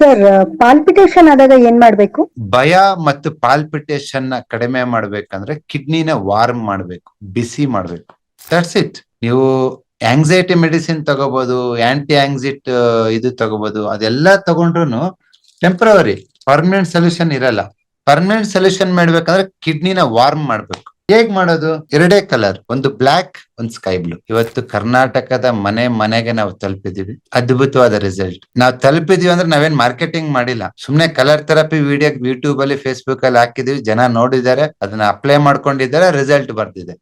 Sir palpitation ಆದಾಗ ಏನ್ ಮಾಡ್ಬೇಕು? ಭಯ ಮತ್ತು ಪಾಲ್ಪಿಟೇಷನ್ನ ಕಡಿಮೆ ಮಾಡ್ಬೇಕಂದ್ರೆ ಕಿಡ್ನಿನ ವಾರ್ಮ್ ಮಾಡ್ಬೇಕು ಬಿಸಿ ಮಾಡ್ಬೇಕು. ದಟ್ಸ್ ಇಟ್ ನೀವು ಆಂಗ್ಸೈಟಿ ಮೆಡಿಸಿನ್ ತಗೋಬಹುದು ಆಂಟಿ ಆಂಗ್ಸಿಟ್ ಇದು ತಗೋಬಹುದು ಅದೆಲ್ಲ ತಗೊಂಡ್ರು ಟೆಂಪ್ರವರಿ ಪರ್ಮನೆಂಟ್ ಸೊಲ್ಯೂಷನ್ ಇರಲ್ಲ. ಪರ್ಮನೆಂಟ್ ಸೊಲ್ಯೂಷನ್ ಮಾಡ್ಬೇಕಂದ್ರೆ ಕಿಡ್ನಿನ ವಾರ್ಮ್ ಮಾಡ್ಬೇಕು. ಹೇಗ್ ಮಾಡೋದು? ಎರಡೇ ಕಲರ್ ಒಂದು ಬ್ಲಾಕ್ ಒಂದು ಸ್ಕೈ ಬ್ಲೂ ಇವತ್ತು ಕರ್ನಾಟಕದ ಮನೆ ಮನೆಗೆ ನಾವು ತಲುಪಿದೀವಿ. ಅದ್ಭುತವಾದ ರಿಸಲ್ಟ್ ನಾವು ತಲುಪಿದೀವಿ ಅಂದ್ರೆ ನಾವೇನ್ ಮಾರ್ಕೆಟಿಂಗ್ ಮಾಡಿಲ್ಲ. ಸುಮ್ನೆ ಕಲರ್ ಥೆರಪಿ ವಿಡಿಯೋ ಯೂಟ್ಯೂಬ್ ಅಲ್ಲಿ ಫೇಸ್ಬುಕ್ ಅಲ್ಲಿ ಹಾಕಿದೀವಿ. ಜನ ನೋಡಿದ್ದಾರೆ, ಅದನ್ನ ಅಪ್ಲೈ ಮಾಡ್ಕೊಂಡಿದ್ದಾರೆ ರಿಸಲ್ಟ್ ಬರ್ತಿದೆ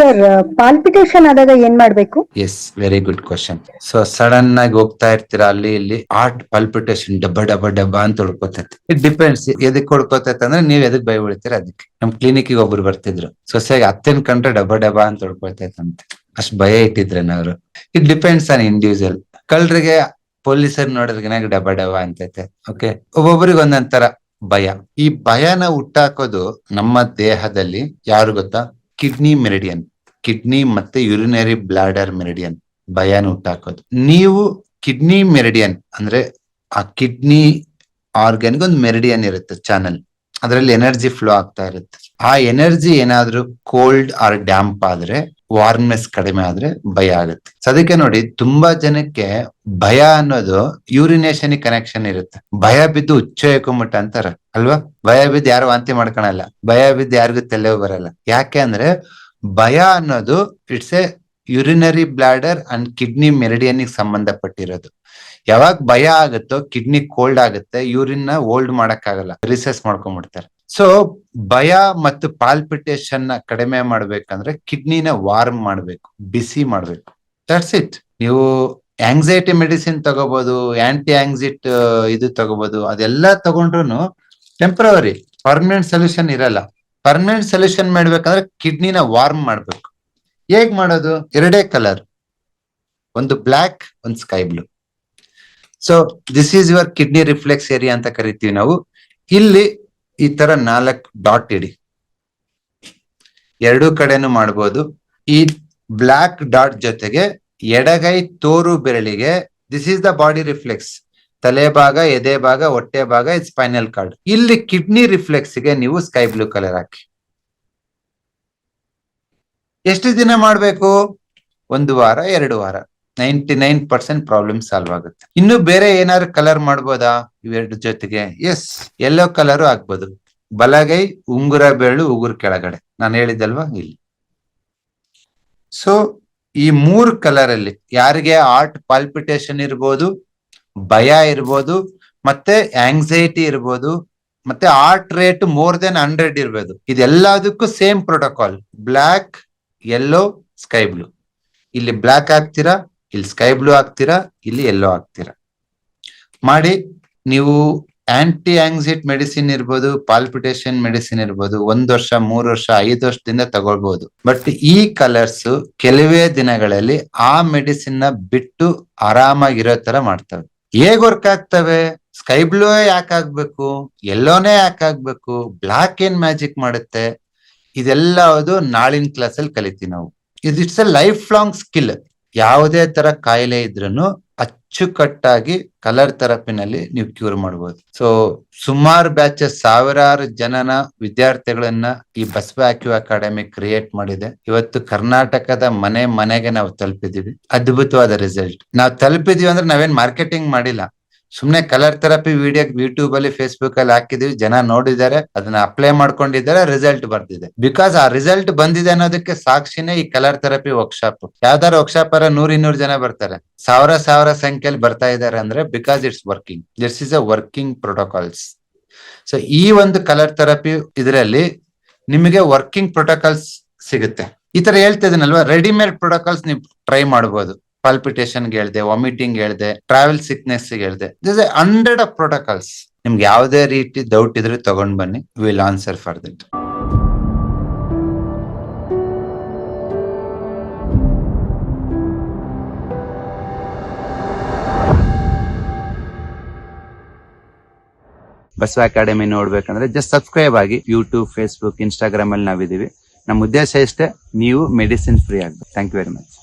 ಸರ್ ಪಾಲ್ಪಿಟೇಷನ್ ಆದಾಗ ಏನ್ ಮಾಡ್ಬೇಕು? Yes very good question so sudden ಆಗಿ ಹೋಗ್ತಾ ಇರ್ತೀರಾ ಅಲ್ಲಿ, ಇಲ್ಲಿ? ಹಾರ್ಟ್ ಪಾಲ್ಪಿಟೇಷನ್ ಡಬ್ಬ ಡಬ್ಬ ಡಬ್ಬ ಅಂತ ಹೊಡ್ಕೋತೈತೆ ಇಟ್ ಡಿಪೆಂಡ್ಸ್ ಎದಕ್ ಹೊಡ್ಕೋತೈತೆ ಅಂದ್ರೆ ನೀವ್ ಎದಕ್ ಭಯ ಉಳಿತೀರ ಅದಕ್ಕೆ? ನಮ್ ಕ್ಲಿನಿಕ್ ಒಬ್ರು ಬರ್ತಿದ್ರು. ಸೊಸೆಗೆ ಅತ್ತೇನ್ ಕಂಡ್ರೆ ಡಬ್ಬ ಡಬ್ಬ ಅಂತ ಹೊಡ್ಕೊಳ್ತೈತಂತೆ ಅಷ್ಟ್ ಭಯ ಇಟ್ಟಿದ್ರೇನವ್ರು ಇಟ್ ಡಿಪೆಂಡ್ಸ್ ಆನ್ ಇಂಡಿವಿಜುವಲ್ ಕಳ್ರಿಗೆ, ಪೊಲೀಸರ್ ನೋಡಿದ್ರೆ ಡಬ್ಬ ಡಬ್ಬ ಅಂತೈತೆ. ಓಕೆ ಒಬ್ಬೊಬ್ಬರಿಗೆ ಒಂದೊಂದರ ಭಯ. ಈ ಭಯನ ಹುಟ್ಟಾಕೋದು ನಮ್ಮ ದೇಹದಲ್ಲಿ ಯಾರು ಗೊತ್ತಾ? ಕಿಡ್ನಿ ಮೆರಿಡಿಯನ್ ಕಿಡ್ನಿ ಮತ್ತೆ ಯುರಿನರಿ ಬ್ಲಾಡರ್ ಮೆರಿಡಿಯನ್ ಭಯನ ಹುಟ್ಟಾಕೋದು ನೀವು ಕಿಡ್ನಿ ಮೆರಿಡಿಯನ್ ಅಂದ್ರೆ ಆ ಕಿಡ್ನಿ ಆರ್ಗನ್ಗೆ ಒಂದು ಮೆರಿಡಿಯನ್ ಇರುತ್ತೆ ಚಾನಲ್. ಅದರಲ್ಲಿ ಎನರ್ಜಿ ಫ್ಲೋ ಆಗ್ತಾ ಇರುತ್ತೆ. ಆ ಎನರ್ಜಿ ಏನಾದ್ರೂ ಕೋಲ್ಡ್ ಆರ್ ಡ್ಯಾಂಪ್ ಆದ್ರೆ, ವಾರ್ಮ್ನೆಸ್ ಕಡಿಮೆ ಆದ್ರೆ ಭಯ ಆಗುತ್ತೆ. ಅದಕ್ಕೆ ನೋಡಿ, ತುಂಬಾ ಜನಕ್ಕೆ ಭಯ ಅನ್ನೋದು ಯೂರಿನೇಷನ್ ಕನೆಕ್ಷನ್ ಇರುತ್ತೆ. ಭಯ ಬಿದ್ದು ಹುಚ್ಚ ಅಂತಾರ, ಅಲ್ವಾ? ಭಯ ಬಿದ್ದು ಯಾರು ವಾಂತಿ ಮಾಡ್ಕೊಳಲ್ಲ. ಭಯ ಬಿದ್ದು ಯಾರಿಗೂ ತಲೆ ಬರಲ್ಲ. ಯಾಕೆ ಅಂದ್ರೆ ಭಯ ಅನ್ನೋದು it's a urinary bladder and kidney meridian ಸಂಬಂಧಪಟ್ಟಿರೋದು. ಯಾವಾಗ ಭಯ ಆಗುತ್ತೋ ಕಿಡ್ನಿ ಕೋಲ್ಡ್ ಆಗುತ್ತೆ ಯೂರಿನ್ನ ಹೋಲ್ಡ್ ಮಾಡಕ್ಕಾಗಲ್ಲ ರಿಸೆಸ್ ಮಾಡ್ಕೊಂಡ್ಬಿಡ್ತಾರೆ. ಸೊ ಭಯ ಮತ್ತು ಪಾಲ್ಪಿಟೇಷನ್ನ ಕಡಿಮೆ ಮಾಡ್ಬೇಕಂದ್ರೆ ಕಿಡ್ನಿನ ವಾರ್ಮ್ ಮಾಡ್ಬೇಕು ಬಿಸಿ ಮಾಡ್ಬೇಕು. ದಟ್ಸ್ ಇಟ್ ನೀವು ಆಂಗ್ಸೈಟಿ ಮೆಡಿಸಿನ್ ತಗೋಬಹುದು ಆಂಟಿ ಆಂಗ್ಸಿಟ್ ಇದು ತಗೋಬಹುದು ಅದೆಲ್ಲ ತಗೊಂಡ್ರು ಟೆಂಪ್ರವರಿ ಪರ್ಮನೆಂಟ್ ಸೊಲ್ಯೂಷನ್ ಇರಲ್ಲ. ಪರ್ಮನೆಂಟ್ ಸೊಲ್ಯೂಷನ್ ಮಾಡ್ಬೇಕಂದ್ರೆ ಕಿಡ್ನಿನ ವಾರ್ಮ್ ಮಾಡ್ಬೇಕು. ಹೇಗ್ ಮಾಡೋದು? ಎರಡೇ ಕಲರ್ ಒಂದು ಬ್ಲಾಕ್ ಒಂದು sky blue so this is your kidney reflex area ಅಂತ ಕರಿತೀವಿ ನಾವು. ಇಲ್ಲಿ ಈ ತರ ನಾಲ್ಕು ಡಾಟ್ ಇಡಿ. ಎರಡೂ ಕಡೆನೂ ಮಾಡ್ಬೋದು. ಈ ಬ್ಲಾಕ್ ಡಾಟ್ ಜೊತೆಗೆ ಎಡಗೈ ತೋರು ಬೆರಳಿಗೆ this is the body reflex ತಲೆ ಭಾಗ, ಎದೆ ಭಾಗ, ಹೊಟ್ಟೆ ಭಾಗ ಇದು ಸ್ಪೈನಲ್ ಕಾರ್ಡ್ ಇಲ್ಲಿ ಕಿಡ್ನಿ ರಿಫ್ಲೆಕ್ಸ್ಗೆ ನೀವು ಸ್ಕೈ ಬ್ಲೂ ಕಲರ್ ಹಾಕಿ. ಎಷ್ಟು ದಿನ ಮಾಡಬೇಕು? ಒಂದು ವಾರ, ಎರಡು ವಾರ. Ninety nine percent problem solve ಆಗುತ್ತೆ. ಇನ್ನು ಬೇರೆ ಏನಾದ್ರು ಕಲರ್ ಮಾಡ್ಬೋದಾ? ಇವೆರಡು ಜೊತೆಗೆ ಎಸ್ ಎಲ್ಲೋ ಕಲರು ಆಗ್ಬೋದು. ಬಲಗೈ, ಉಂಗುರ ಬೆರಳು, ಉಗುರು ಕೆಳಗಡೆ. ನಾನು ಹೇಳಿದ್ದಲ್ವಾ ಇಲ್ಲಿ. ಸೊ ಈ ಮೂರು ಕಲರ್ ಅಲ್ಲಿ ಯಾರಿಗೆ ಆರ್ಟ್ ಪಾಲ್ಪಿಟೇಷನ್ ಇರ್ಬೋದು ಭಯ ಇರ್ಬೋದು, ಮತ್ತೆ ಆಂಗ್ಸೈಟಿ ಇರ್ಬೋದು, ಮತ್ತೆ heart rate more than hundred ಇರ್ಬೋದು. ಇದೆಲ್ಲದಕ್ಕೂ same protocol black yellow sky blue ಇಲ್ಲಿ ಬ್ಲಾಕ್ ಹಾಕ್ತೀರಾ, ಇಲ್ಲಿ ಸ್ಕೈ ಬ್ಲೂ ಹಾಕ್ತೀರಾ, ಇಲ್ಲಿ ಯೆಲ್ಲೋ ಹಾಕ್ತೀರಾ. ಮಾಡಿ, ನೀವು ಆಂಟಿ ಆಂಗ್ಸೈಟ್ ಮೆಡಿಸಿನ್ ಇರ್ಬೋದು ಪಾಲ್ಪಿಟೇಷನ್ ಮೆಡಿಸಿನ್ ಇರ್ಬೋದು, ಒಂದ್ ವರ್ಷ, ಮೂರ್ ವರ್ಷ, ಐದು ವರ್ಷದಿಂದ ತಗೊಳ್ಬಹುದು ಬಟ್ ಈ ಕಲರ್ಸ್ ಕೆಲವೇ ದಿನಗಳಲ್ಲಿ ಆ ಮೆಡಿಸಿನ್ನ ಬಿಟ್ಟು ಆರಾಮಾಗಿರೋ ತರ ಮಾಡ್ತವೆ. ಹೇಗ್ ವರ್ಕ್ ಆಗ್ತವೆ? ಸ್ಕೈ ಬ್ಲೂ ಯಾಕೆ ಆಗ್ಬೇಕು? ಎಲ್ಲೋನೇ ಯಾಕೆ ಆಗ್ಬೇಕು? ಬ್ಲಾಕ್ ಏನ್ ಮ್ಯಾಜಿಕ್ ಮಾಡುತ್ತೆ? ಇದೆಲ್ಲ ಅದು ನಾಳಿನ ಕ್ಲಾಸ್ ಅಲ್ಲಿ ಕಲಿತೀವಿ ನಾವು. ಇದು it's a life long skill ಯಾವುದೇ ತರ ಕಾಯಿಲೆ ಇದ್ರೂ ಅಚ್ಚುಕಟ್ಟಾಗಿ ಕಲರ್ ಥೆರಪಿನಲ್ಲಿ ನೀವು ಕ್ಯೂರ್ ಮಾಡಬಹುದು ಸೊ ಸುಮಾರು ಬ್ಯಾಚಸ್ ಸಾವಿರಾರು ಜನನ ವಿದ್ಯಾರ್ಥಿಗಳನ್ನ ಈ ಬಸವ ಆಕ್ಯೂ ಅಕಾಡೆಮಿ ಕ್ರಿಯೇಟ್ ಮಾಡಿದೆ. ಇವತ್ತು ಕರ್ನಾಟಕದ ಮನೆ ಮನೆಗೆ ನಾವು ತಲುಪಿದೀವಿ ಅದ್ಭುತವಾದ ರಿಸಲ್ಟ್. ನಾವು ತಲುಪಿದೀವಿ ಅಂದ್ರೆ ನಾವೇನ್ ಮಾರ್ಕೆಟಿಂಗ್ ಮಾಡಿಲ್ಲ. ಸುಮ್ನೆ ಕಲರ್ ಥೆರಪಿ ವಿಡಿಯೋ ಯೂಟ್ಯೂಬ್ ಅಲ್ಲಿ ಫೇಸ್ಬುಕ್ ಅಲ್ಲಿ ಹಾಕಿದೀವಿ. ಜನ ನೋಡಿದ್ದಾರೆ, ಅದನ್ನ ಅಪ್ಲೈ ಮಾಡ್ಕೊಂಡಿದ್ದಾರೆ ರಿಸಲ್ಟ್ ಬರ್ತಿದೆ ಬಿಕಾಸ್ ಆ ರಿಸಲ್ಟ್ ಬಂದಿದೆ ಅನ್ನೋದಕ್ಕೆ ಸಾಕ್ಷಿನೇ ಈ ಕಲರ್ ಥೆರಪಿ ವರ್ಕ್ಶಾಪ್ ಯಾವ್ದಾರು ವರ್ಕ್ಶಾಪ್ ಅರ ನೂರ್ ಇನ್ನೂರು ಜನ ಬರ್ತಾರೆ. ಸಾವಿರ ಸಾವಿರ ಸಂಖ್ಯೆಯಲ್ಲಿ ಬರ್ತಾ ಇದ್ದಾರೆ ಅಂದ್ರೆ because it's working this is a working protocols so ಈ ಒಂದು ಕಲರ್ ಥೆರಪಿ ಇದರಲ್ಲಿ ನಿಮಗೆ ವರ್ಕಿಂಗ್ ಪ್ರೋಟೋಕಾಲ್ಸ್ ಸಿಗುತ್ತೆ. ಈ ತರ ಹೇಳ್ತಾ ರೆಡಿಮೇಡ್ ಪ್ರೋಟೋಕಾಲ್ಸ್ ನೀವು ಟ್ರೈ ಮಾಡಬಹುದು ಪಾಲ್ಪಿಟೇಷನ್ ಹೇಳ್ದೆ ವಾಮಿಟಿಂಗ್ ಹೇಳ್ದೆ ಟ್ರಾವೆಲ್ ಸಿಕ್ನೆಸ್ ಹೇಳ್ದೆ. This a hundred of protocols ನಿಮ್ಗೆ ಯಾವುದೇ ರೀತಿ ಡೌಟ್ ಇದ್ರೆ ತಗೊಂಡ್ ಬನ್ನಿ. Will answer for that Basava Academy ನೋಡ್ಬೇಕಂದ್ರೆ ಜಸ್ಟ್ ಸಬ್ಸ್ಕ್ರೈಬ್ ಆಗಿ ಯೂಟ್ಯೂಬ್ ಫೇಸ್ಬುಕ್ ಇನ್ಸ್ಟಾಗ್ರಾಮ್ ಅಲ್ಲಿ ನಾವಿದೀವಿ ನಮ್ಮ ಉದ್ದೇಶ ಇಷ್ಟೇ, ನೀವು ಮೆಡಿಸಿನ್ ಫ್ರೀ ಆಗ್ಬೇಕು. Thank you very much